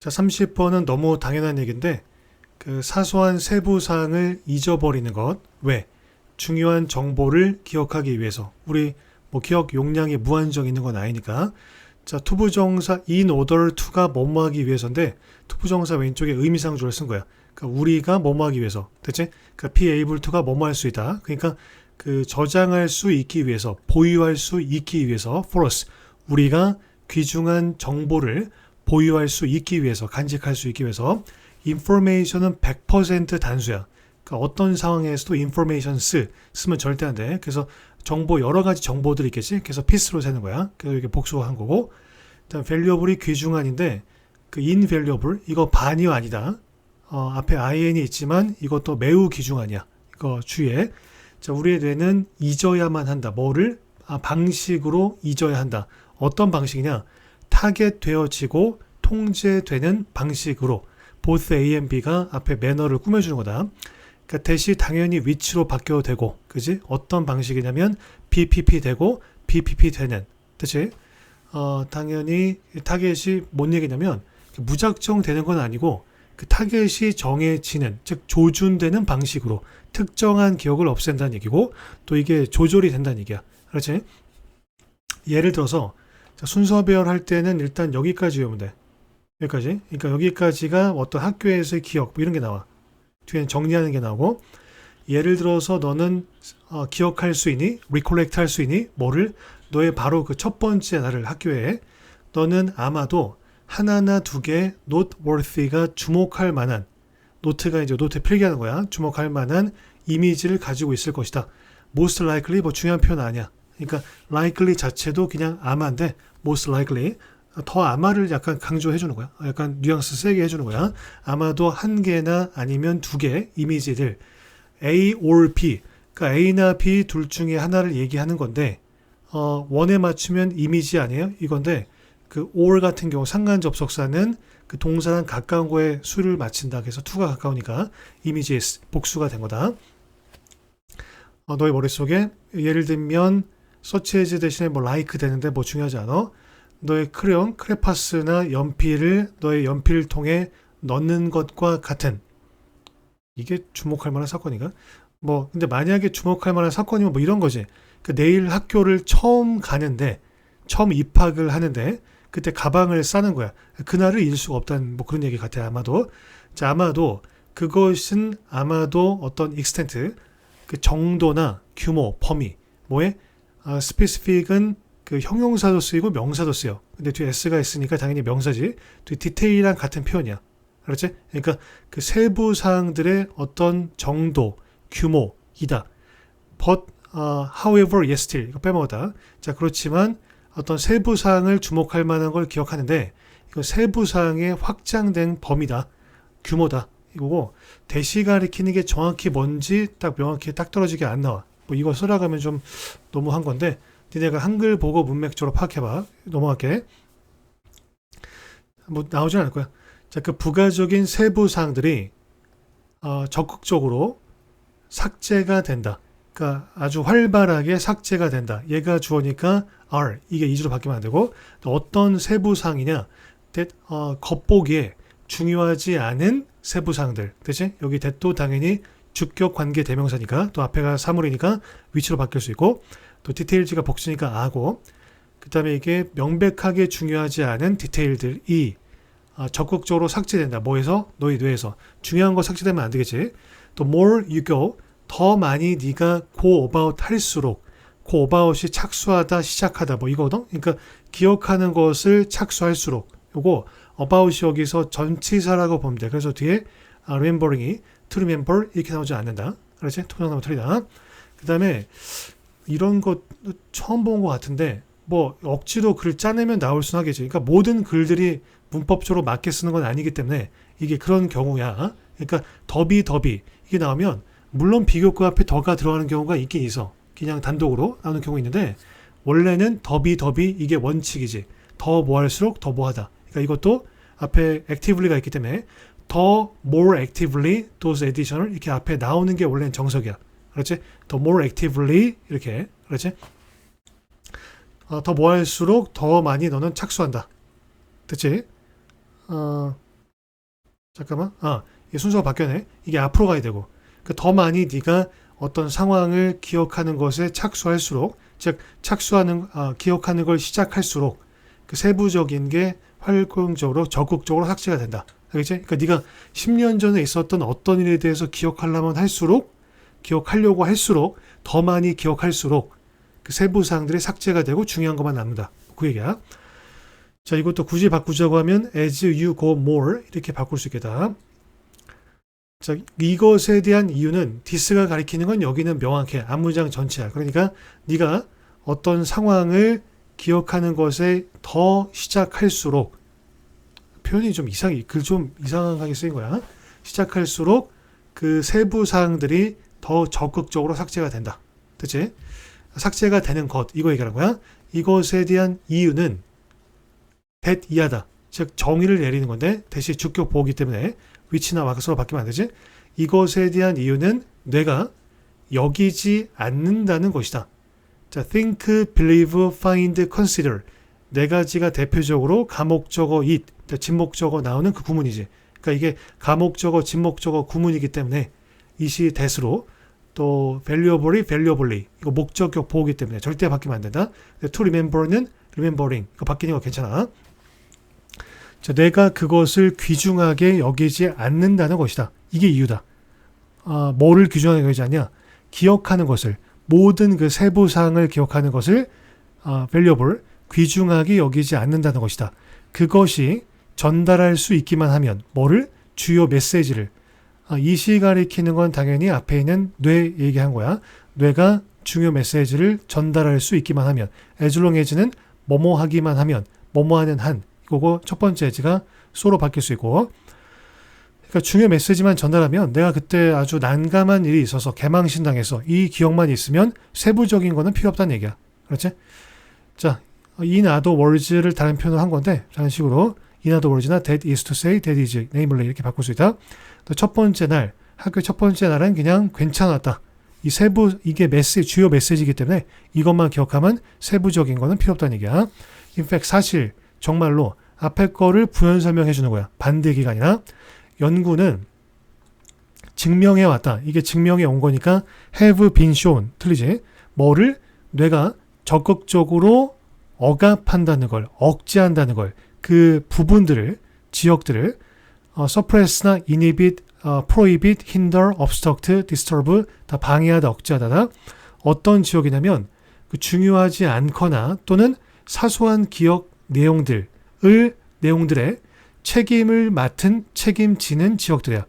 자, 30번은 너무 당연한 얘기인데 그 사소한 세부 사항을 잊어버리는 것. 왜? 중요한 정보를 기억하기 위해서. 우리 뭐 기억 용량이 무한정 있는 건 아니니까. 자, 투부정사 in order to가 뭐뭐 하기 위해서인데 투부정사 왼쪽에 의미상주를 쓴 거야. 그러니까 우리가 뭐뭐 하기 위해서. 됐지? 그러니까 be able to가 뭐뭐 할 수 있다. 그러니까 그 저장할 수 있기 위해서, 보유할 수 있기 위해서 for us. 우리가 귀중한 정보를 보유할 수 있기 위해서, 간직할 수 있기 위해서 information은 100% 단수야. 그러니까 어떤 상황에서도 informations 쓰면 절대 안 돼. 그래서 정보 여러 가지 정보들이 있겠지. 그래서 piece로 세는 거야. 그래서 이렇게 복수한 거고. 일단 valuable이 귀중한인데 그 invaluable 이거 반이 아니다. 어, 앞에 in이 있지만 이것도 매우 귀중하냐. 이거 주의해. 자, 우리의 뇌는 잊어야만 한다. 뭐를? 아, 방식으로 잊어야 한다. 어떤 방식이냐? 타겟 되어지고 통제되는 방식으로 both A and B가 앞에 매너를 꾸며주는 거다. 그러니까 대시 당연히 위치로 바뀌어도 되고, 그지? 어떤 방식이냐면 BPP 되고 BPP 되는, 그치? 어, 당연히 타겟이 뭔 얘기냐면 무작정 되는 건 아니고 그 타겟이 정해지는, 즉 조준되는 방식으로 특정한 기억을 없앤다는 얘기고 또 이게 조절이 된다는 얘기야. 그렇지? 예를 들어서 자, 순서 배열할 때는 일단 여기까지 외우면 돼. 여기까지. 그러니까 여기까지가 어떤 학교에서의 기억 뭐 이런 게 나와. 뒤에는 정리하는 게 나오고 예를 들어서 너는 어, 기억할 수 있니? recollect 할수 있니? 뭐를? 너의 바로 그 첫 번째 날을 학교에 너는 아마도 하나나 두 개 noteworthy가 주목할 만한 노트가 이제 노트에 필기하는 거야. 주목할 만한 이미지를 가지고 있을 것이다. most likely 뭐 중요한 표현 아니야. 그러니까 likely 자체도 그냥 아마인데 most likely 더 아마를 약간 강조해 주는 거야. 약간 뉘앙스 세게 해 주는 거야. 아마도 한 개나 아니면 두 개 이미지들 A or B 그러니까 A나 B 둘 중에 하나를 얘기하는 건데 어, 원에 맞추면 이미지 아니에요? 이건데 그 or 같은 경우 상관 접속사는 그 동사랑 가까운 거에 수를 맞춘다. 그래서 to가 가까우니까 이미지 복수가 된 거다. 어, 너의 머릿속에 예를 들면 서치 에즈 대신에 뭐 like 되는데 뭐 중요하지 않아? 너의 크레용, 크레파스나 연필을 너의 연필통에 넣는 것과 같은 이게 주목할 만한 사건인가? 뭐 근데 만약에 주목할 만한 사건이면 뭐 이런 거지. 그 내일 학교를 처음 가는데 처음 입학을 하는데 그때 가방을 싸는 거야. 그날을 잊을 수가 없다는 뭐 그런 얘기 같아 아마도. 자 아마도 그것은 아마도 어떤 익스텐트 그 정도나 규모 범위 뭐에 아, 스페시픽은 그 형용사도 쓰이고 명사도 쓰여. 근데 뒤에 s가 있으니까 당연히 명사지. 뒤 디테일이랑 같은 표현이야. 그렇지? 그러니까 그 세부 사항들의 어떤 정도, 규모이다. But uh, however, yes, still 이거 빼먹었다. 자 그렇지만 어떤 세부 사항을 주목할 만한 걸 기억하는데 이거 세부 사항의 확장된 범위다, 규모다. 이거고 대시 가리키는 게 정확히 뭔지 딱 명확히 딱 떨어지게 안 나와. 뭐 이거 써나가면 좀 너무한 건데 니네가 한글 보고 문맥적으로 파악해봐. 넘어갈게. 뭐 나오진 않을 거야. 자, 그 부가적인 세부 사항들이 어, 적극적으로 삭제가 된다. 그러니까 아주 활발하게 삭제가 된다. 얘가 주어니까 R 이게 이주로 바뀌면 안 되고 어떤 세부 사항이냐? 어, 겉보기에 중요하지 않은 세부 사항들. 그치? 여기 대도 당연히 주격 관계 대명사니까 또 앞에가 사물이니까 위치로 바뀔 수 있고 또 디테일즈가 복수니까 아고 그 다음에 이게 명백하게 중요하지 않은 디테일들이 아, 적극적으로 삭제된다. 뭐에서? 너희 뇌에서. 중요한 거 삭제되면 안 되겠지. 또 more you go 더 많이 네가 go about 할수록 go about이 착수하다 시작하다 뭐 이거거든. 그러니까 기억하는 것을 착수할수록 요거 about이 여기서 전치사라고 보면 돼. 그래서 뒤에 remembering이 to remember 이렇게 나오지 않는다. 그렇지? 나면 틀리다. 그 다음에 이런 거 처음 본 것 같은데 뭐 억지로 글 짜내면 나올 수는 하겠지. 그러니까 모든 글들이 문법적으로 맞게 쓰는 건 아니기 때문에 이게 그런 경우야. 그러니까 더비 더비 이게 나오면 물론 비교과 앞에 더가 들어가는 경우가 있긴 있어. 그냥 단독으로 나오는 경우 있는데 원래는 더비 더비 이게 원칙이지. 더 뭐할수록 더 뭐하다. 그러니까 이것도 앞에 actively가 있기 때문에 더 more actively those additional 이렇게 앞에 나오는 게 원래는 정석이야. 그렇지? 더 more actively 이렇게 그렇지? 어, 더 뭐 할수록 더 많이 너는 착수한다. 됐지? 어, 잠깐만. 아, 이 순서가 바뀌었네. 이게 앞으로 가야 되고. 그더 많이 네가 어떤 상황을 기억하는 것에 착수할수록, 즉 착수하는 아, 기억하는 걸 시작할수록 그 세부적인 게 활동적으로 적극적으로 삭제가 된다. 알겠지? 그러니까 네가 10년 전에 있었던 어떤 일에 대해서 기억하려면 할수록 기억하려고 할수록 더 많이 기억할수록 그 세부 사항들이 삭제가 되고 중요한 것만 남는다. 그 얘기야. 자, 이것도 굳이 바꾸자고 하면 as you go more 이렇게 바꿀 수 있겠다. 자, 이것에 대한 이유는 디스가 가리키는 건 여기는 명확해. 안무장 전체야. 그러니까 네가 어떤 상황을 기억하는 것에 더 시작할수록 표현이 좀 이상해. 글 좀 이상하게 쓰인 거야. 시작할수록 그 세부 사항들이 더 적극적으로 삭제가 된다. 그치? 삭제가 되는 것 이거 얘기하는 거야. 이것에 대한 이유는 that 이하다. 즉 정의를 내리는 건데 대시 주격 보기 때문에 위치나 와서로 바뀌면 안 되지. 이것에 대한 이유는 뇌가 여기지 않는다는 것이다. 자, think, believe, find, consider 네 가지가 대표적으로 가목적어 it, 진목적어 나오는 그 구문이지. 그러니까 이게 가목적어, 진목적어 구문이기 때문에 이시 대수로 또 valuably, valuably 이거 목적격 보호기 때문에 절대 바뀌면 안 된다. to remember는 remembering 이거 바뀌는 거 괜찮아. 자, 내가 그것을 귀중하게 여기지 않는다는 것이다. 이게 이유다. 아, 뭐를 귀중하게 여기지 않냐? 기억하는 것을 모든 그 세부 사항을 기억하는 것을 아, valuable 귀중하게 여기지 않는다는 것이다. 그것이 전달할 수 있기만 하면 뭐를 주요 메시지를 아, 이시 가리키는 건 당연히 앞에 있는 뇌 얘기한 거야. 뇌가 중요 메시지를 전달할 수 있기만 하면 as는 뭐뭐 하기만 하면 뭐뭐 하는 한 이거고 첫 번째 에지가 소로 바뀔 수 있고 그러니까 중요 메시지만 전달하면 내가 그때 아주 난감한 일이 있어서 개망신당해서 이 기억만 있으면 세부적인 거는 필요 없다는 얘기야. 그렇지? 자, 이 나도 월즈를 다른 표현으로 한 건데 다른 식으로 이 나도 월즈나 that is to say, that is namely 이렇게 바꿀 수 있다. 또첫 번째 날 학교 첫 번째 날은 그냥 괜찮았다. 이 세부 이게 메시 주요 메시지이기 때문에 이것만 기억하면 세부적인 거는 필요 없다는 얘기야. In fact 사실 정말로 앞에 거를 부연 설명해 주는 거야. 반대 기간이나 연구는 증명해 왔다. 이게 증명해 온 거니까 have been shown 틀리지? 뭐를 뇌가 적극적으로 억압한다는 걸, 억제한다는 걸, 그 부분들을, 지역들을 어, suppress나 inhibit, 어, prohibit, hinder, obstruct, disturb 다 방해하다, 억제하다. 어떤 지역이냐면 그 중요하지 않거나 또는 사소한 기억 내용들을 내용들의 책임을 맡은 책임지는 지역들이야.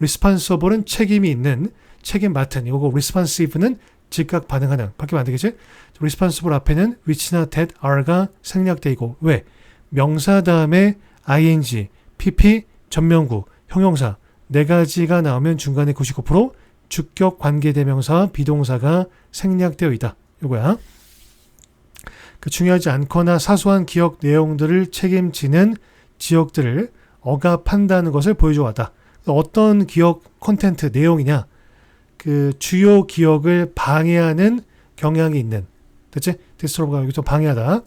responsible은 책임이 있는 책임 맡은 이거고 responsive는 즉각 반응하는 바뀌면 안 되겠지? responsible 앞에는 which나 that are가 생략돼 있고 왜? 명사 다음에 ing, pp, 전명구, 형용사 네 가지가 나오면 중간에 99% 주격 관계대명사 비동사가 생략되어 있다. 이거야. 그 중요하지 않거나 사소한 기억 내용들을 책임지는 지역들을 억압한다는 것을 보여줘 왔다. 어떤 기억 콘텐트 내용이냐? 그 주요 기억을 방해하는 경향이 있는 됐지? 디스트로브가 여기 좀 방해하다.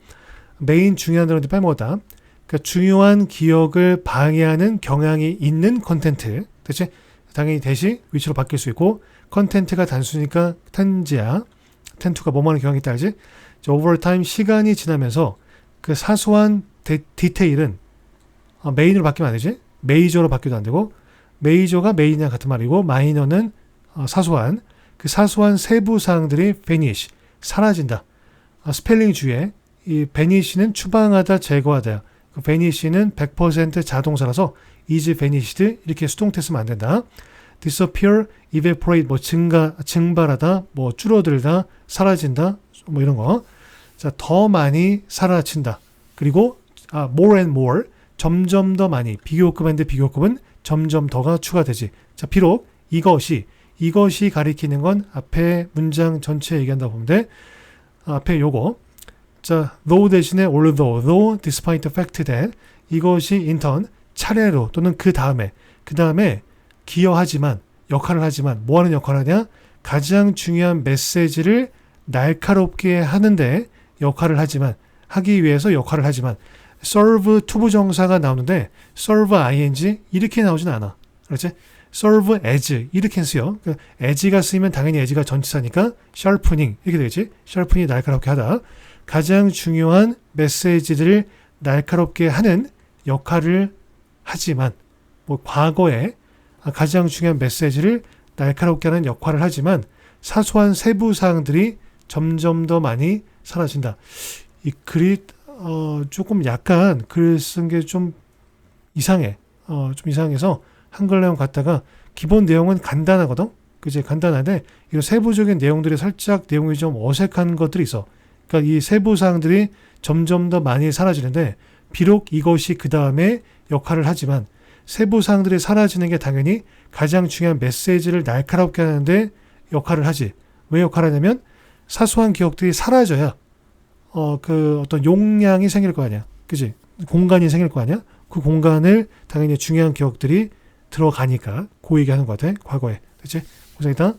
메인 중요한 단어인데 빼먹었다. 그러니까 중요한 기억을 방해하는 경향이 있는 콘텐트 됐지? 당연히 대시 위치로 바뀔 수 있고 컨텐트가 단수니까 텐지야. 텐투가 하는 경향이 있다 알지? 오버타임 시간이 지나면서 그 사소한 데, 디테일은 어, 메인으로 바뀌면 안 되지? 메이저로 바뀌어도 안 되고 메이저가 메인이랑 같은 말이고 마이너는 어, 사소한 그 사소한 세부 사항들이 vanish 사라진다. 어, 스펠링 주에 이 vanish는 추방하다 제거하다. 그 vanish는 100% 자동사라서 is vanished 이렇게 수동태 쓰면 안 된다. disappear, evaporate 뭐 증가 증발하다, 뭐 줄어들다, 사라진다 뭐 이런 거. 자, 더 많이 사라진다. 그리고 아, more and more 점점 더 많이 비교급인데 비교급은 점점 더가 추가되지. 자, 비록 이것이 이것이 가리키는 건 앞에 문장 전체 얘기한다 보면 돼. 앞에 요거. 자, though 대신에 although, though, despite the fact that 이것이 인턴 차례로 또는 그 다음에 그 다음에 기여하지만 역할을 하지만 뭐 하는 역할을 하냐? 가장 중요한 메시지를 날카롭게 하는데 역할을 하지만 하기 위해서 역할을 하지만 serve 투부정사가 나오는데 serve ing 이렇게 나오진 않아. 그렇지? serve as 이렇게 쓰여. 그 as가 쓰이면 당연히 as가 전치사니까 sharpening 이렇게 되겠지. sharpening이 날카롭게 하다. 가장 중요한 메시지들을 날카롭게 하는 역할을 하지만 뭐 과거에 가장 중요한 메시지를 날카롭게 하는 역할을 하지만 사소한 세부 사항들이 점점 더 많이 사라진다. 이 글이 어, 조금 약간 글 쓴 게 좀 이상해. 어, 좀 이상해서 한글 내용 갖다가 기본 내용은 간단하거든. 그지 간단한데 이런 세부적인 내용들이 살짝 내용이 좀 어색한 것들이 있어. 그러니까 이 세부 사항들이 점점 더 많이 사라지는데 비록 이것이 그 다음에 역할을 하지만 세부 사항들이 사라지는 게 당연히 가장 중요한 메시지를 날카롭게 하는데 역할을 하지. 왜 역할을 하냐면 사소한 기억들이 사라져야 어 그 어떤 용량이 생길 거 아니야. 그지? 공간이 생길 거 아니야? 그 공간을 당연히 중요한 기억들이 들어가니까 그 얘기하는 것 같아. 과거에. 그치? 고생했다.